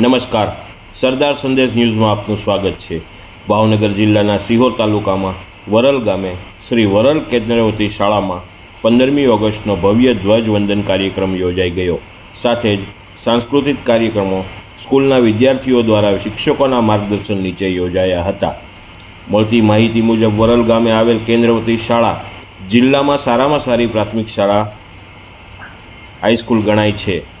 નમસ્કાર. સરદાર સંદેશ ન્યૂઝમાં આપનું સ્વાગત છે. ભાવનગર જિલ્લાના સિહોર તાલુકામાં વરલ ગામે શ્રી વરલ કેન્દ્રવતી શાળામાં પંદરમી ઓગસ્ટનો ભવ્ય ધ્વજવંદન કાર્યક્રમ યોજાઈ ગયો. સાથે જ સાંસ્કૃતિક કાર્યક્રમો સ્કૂલના વિદ્યાર્થીઓ દ્વારા શિક્ષકોના માર્ગદર્શન નીચે યોજાયા હતા. મળતી માહિતી મુજબ વરલ ગામે આવેલ કેન્દ્રવતી શાળા જિલ્લામાં સારામાં સારી પ્રાથમિક શાળા હાઈસ્કૂલ ગણાય છે.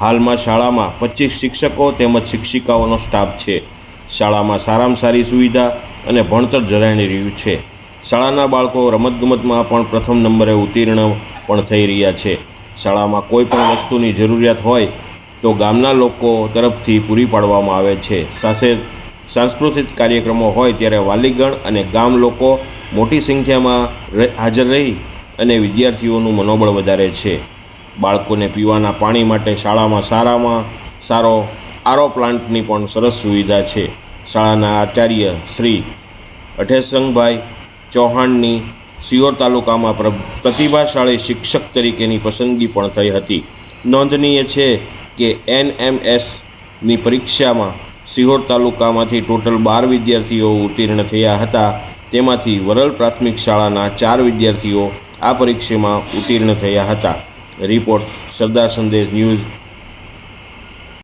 હાલમાં શાળામાં પચીસ શિક્ષકો તેમજ શિક્ષિકાઓનો સ્ટાફ છે. શાળામાં સારામાં સારી સુવિધા અને ભણતર જણાઈ રહ્યું છે. શાળાના બાળકો રમતગમતમાં પણ પ્રથમ નંબરે ઉત્તીર્ણ પણ થઈ રહ્યા છે. શાળામાં કોઈ પણ વસ્તુની જરૂરિયાત હોય તો ગામના લોકો તરફથી પૂરી પાડવામાં આવે છે. સાથે સાંસ્કૃતિક કાર્યક્રમો હોય ત્યારે વાલીગણ અને ગામ લોકો મોટી સંખ્યામાં હાજર રહી અને વિદ્યાર્થીઓનું મનોબળ વધારે છે. બાળકોને પીવાના પાણી માટે શાળામાં સારામાં સારો આરો પ્લાન્ટની પણ સરસ સુવિધા છે. શાળાના આચાર્ય શ્રી અઠેસંગભાઈ ચૌહાણની સિયોર તાલુકામાં પ્ર, પ્રતિભાશાળી શિક્ષક તરીકેની પસંદગી પણ થઈ હતી. નોંધનીય છે કે એનએમએસની પરીક્ષામાં સિહોર તાલુકામાંથી ટોટલ બાર વિદ્યાર્થીઓ ઉત્તીર્ણ થયા હતા. તેમાંથી વરલ પ્રાથમિક શાળાના ચાર વિદ્યાર્થીઓ આ પરીક્ષામાં ઉત્તીર્ણ થયા હતા. રિપોર્ટ સરદાર સંદેશ ન્યૂઝ